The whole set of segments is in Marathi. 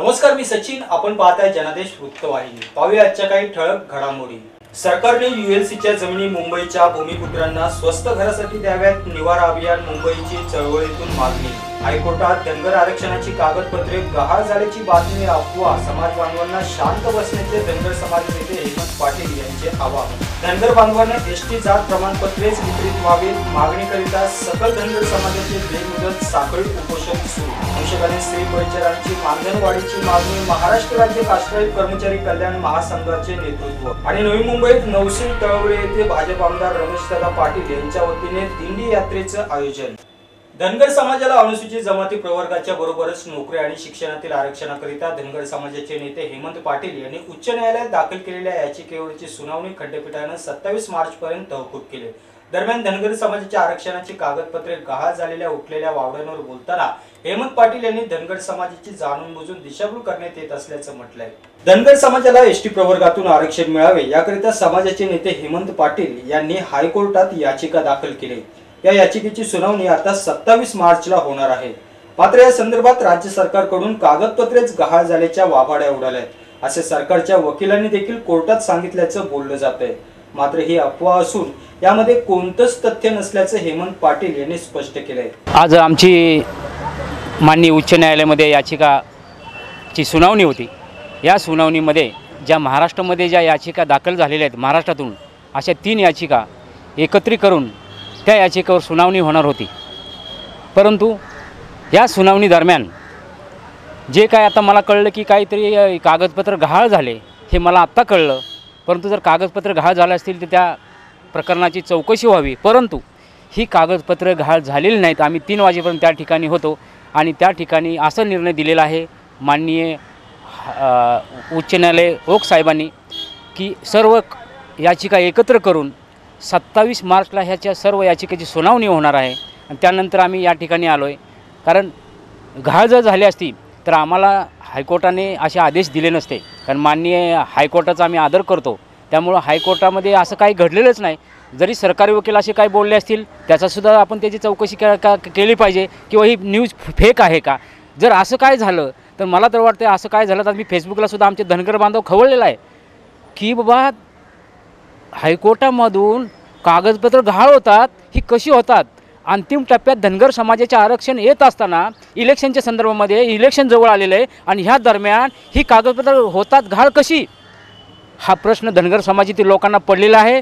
नमस्कार मी सचिन. आपण पाहताय जनादेश वृत्तवाहिनी. पाहूया आजच्या काही ठळक घडामोडी. सरकारने युएलसीच्या जमिनी मुंबईच्या भूमिपुत्रांना स्वस्त घरासाठी द्याव्यात निवारा अभियान मुंबईची चळवळीतून मागणी. हायकोर्टात धनगर आरक्षणाची कागदपत्रे गहाळ झाल्याची बातमी अफवा. समाज बांधवांना शांत बसण्याचे धनगर समाज नेते हेमंत पाटील यांचे आवाहन. धनगर बांधवांना एसटी जात प्रमाणपत्रेच वितरित व्हावे मागणीकरिता सकल धनगर समाजाचे बेमुदत साखळी उपोषण सुरू. अंशकालीन स्त्री परिचारांची मानधनवाढीची मागणी महाराष्ट्र राज्य कास्तकारी कर्मचारी कल्याण महासंघाचे नेतृत्व. आणि नवी मुंबईत नवसिंग तळवळे येथे भाजप आमदार रमेशदादा पाटील यांच्या वतीने दिंडी यात्रेचं आयोजन. धनगर समाजाला अनुसूचित जमाती प्रवर्गाच्या बरोबरच नोकरी आणि शिक्षणातील आरक्षणाकरिता धनगर समाजाचे नेते हेमंत पाटील यांनी उच्च न्यायालयात दाखल केलेल्या याचिकेवरची सुनावणी खंडपीठानं सत्तावीस मार्च पर्यंत तहकूब केली. दरम्यान धनगर समाजाच्या आरक्षणाची कागदपत्रे गहाळ झालेल्या उठलेल्या वावड्यांवर बोलताना हेमंत पाटील यांनी धनगर समाजाची जाणून बुजून दिशाभूल करण्यात येत असल्याचं म्हटलंय. धनगर समाजाला एसटी प्रवर्गातून आरक्षण मिळावे याकरिता समाजाचे नेते हेमंत पाटील यांनी हायकोर्टात याचिका दाखल केली. या याचिकेची सुनावणी आता सत्तावीस मार्चला होणार आहे. मात्र या संदर्भात राज्य सरकारकडून कागदपत्रेच गहाळ झाल्याच्या वाभाड्या उडाल्या आहेत. असे सरकारच्या वकिलांनी देखील कोर्टात सांगितल्याचं बोललं जात आहे मात्र ही अफवा असून यामध्ये कोणतंच तथ्य नसल्याचं हेमंत पाटील यांनी स्पष्ट केलंय. आज आमची माननीय उच्च न्यायालयामध्ये याचिकाची सुनावणी होती. या सुनावणीमध्ये ज्या महाराष्ट्रामध्ये ज्या याचिका दाखल झालेल्या आहेत महाराष्ट्रातून अशा तीन याचिका एकत्रित करून त्या याचिकेवर सुनावणी होणार होती. परंतु या सुनावणी दरम्यान जे काय आता मला कळलं की काहीतरी कागदपत्र गहाळ झाले हे मला आत्ता कळलं. परंतु जर कागदपत्र गहाळ झाले असतील तर त्या प्रकरणाची चौकशी व्हावी. परंतु ही कागदपत्र गहाळ झालेली नाहीत. आम्ही तीन वाजेपर्यंत त्या ठिकाणी होतो आणि त्या ठिकाणी असा निर्णय दिलेला आहे माननीय उच्च न्यायालय ओक साहेबांनी की सर्व याचिका एकत्र करून सत्तावीस मार्चला ह्याच्या सर्व याचिकेची सुनावणी होणार आहे. आणि त्यानंतर आम्ही या ठिकाणी आलो आहे कारण घाळ जर झाली असती तर आम्हाला हायकोर्टाने असे आदेश दिले नसते. कारण माननीय हायकोर्टाचा आम्ही आदर करतो. त्यामुळं हायकोर्टामध्ये असं काही घडलेलंच नाही. जरी सरकारी वकील असे काही बोलले असतील त्याचासुद्धा आपण त्याची चौकशी के का केली पाहिजे किंवा ही न्यूज फेक आहे का? जर असं काय झालं तर मला तर वाटतं असं काय झालं तर मी फेसबुकला सुद्धा आमचे धनगर बांधव खवळलेला आहे. की बाबा हायकोर्टामधून कागदपत्र गहाळ होतात ही कशी होतात? अंतिम टप्प्यात धनगर समाजाचे आरक्षण येत असताना इलेक्शनच्या संदर्भामध्ये इलेक्शन जवळ आलेलं आहे आणि ह्या दरम्यान ही कागदपत्र होतात घाळ कशी? हा प्रश्न धनगर समाजातील लोकांना पडलेला आहे.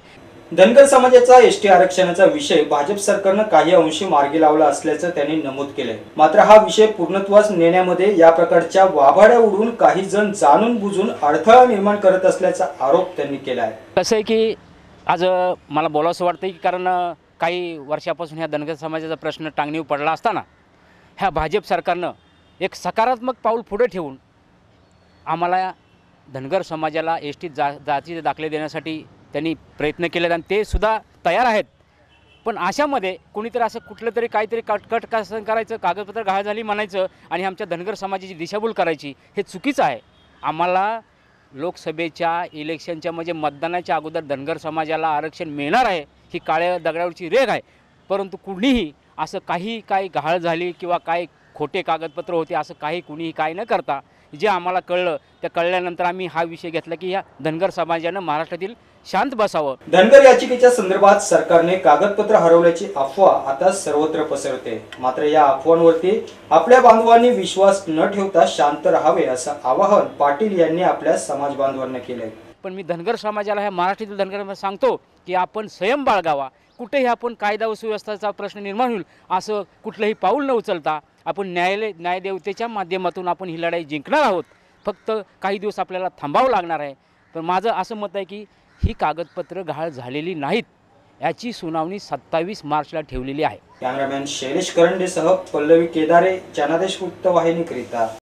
धनगर समाजाचा एसटी आरक्षणाचा विषय भाजप सरकारनं काही अंशी मार्गी लावला असल्याचं त्यांनी नमूद केलंय. मात्र हा विषय पूर्णत्वास नेण्यामध्ये या प्रकारच्या वाभाड्या उडून काही जण जाणून बुजून अडथळा निर्माण करत असल्याचा आरोप त्यांनी केला आहे कसं आहे की आज मला बोलावंसं वाटतं की कारण काही वर्षापासून ह्या धनगर समाजाचा प्रश्न टांगणीवर पडला असताना ह्या भाजप सरकारनं एक सकारात्मक पाऊल पुढे ठेवून आम्हाला धनगर समाजाला एस टी जा जातीचे दाखले देण्यासाठी त्यांनी प्रयत्न केलेत आणि ते सुद्धा तयार आहेत. पण अशामध्ये कुणीतरी असं कुठलं तरी काहीतरी कटकट कसं करायचं कागदपत्र घाळ झाली म्हणायचं आणि आमच्या धनगर समाजाची दिशाभूल करायची हे चुकीचं आहे. आम्हाला लोकसभेच्या इलेक्शनच्या म्हणजे मतदानाच्या अगोदर धनगर समाजाला आरक्षण मिळणार आहे ही काळ्या दगडावरची रेग आहे. परंतु कुणीही असं काही काही गहाळ झाली किंवा काही खोटे कागदपत्र होते असं काही कुणीही काय न करता जे आम्हाला कळलं त्या कळल्यानंतर आम्ही हा विषय घेतला की धनगर समाजानं महाराष्ट्रातील शांत बसावं. धनगर याचिकेच्या संदर्भात सरकारने कागदपत्र हरवल्याची अफवा आता सर्वत्र पसरते. मात्र या अफवांवरती आपल्या बांधवांनी विश्वास न ठेवता शांत राहावे असं आवाहन पाटील यांनी आपल्या समाज बांधवांना केलंय. पण मी धनगर समाजाला ह्या महाराष्ट्रातील धनगर सांगतो की आपण संयम बाळगावा. कुठेही आपण कायदा व सुव्यवस्थेचा प्रश्न निर्माण होईल असं कुठलंही पाऊल न उचलता आपण न्यायालय न्यायदेवतेच्या माध्यमातून आपण ही लढाई जिंकणार आहोत. फक्त काही दिवस आपल्याला थांबावं लागणार आहे. पण माझं असं मत आहे की ही कागदपत्र गहाळ झालेली नाहीत. याची सुनावणी सत्तावीस मार्चला ठेवलेली आहे. कॅमेरामॅन शैलेश करंडेसह पल्लवी केदारे जनादेश वृत्तवाहिनीकरिता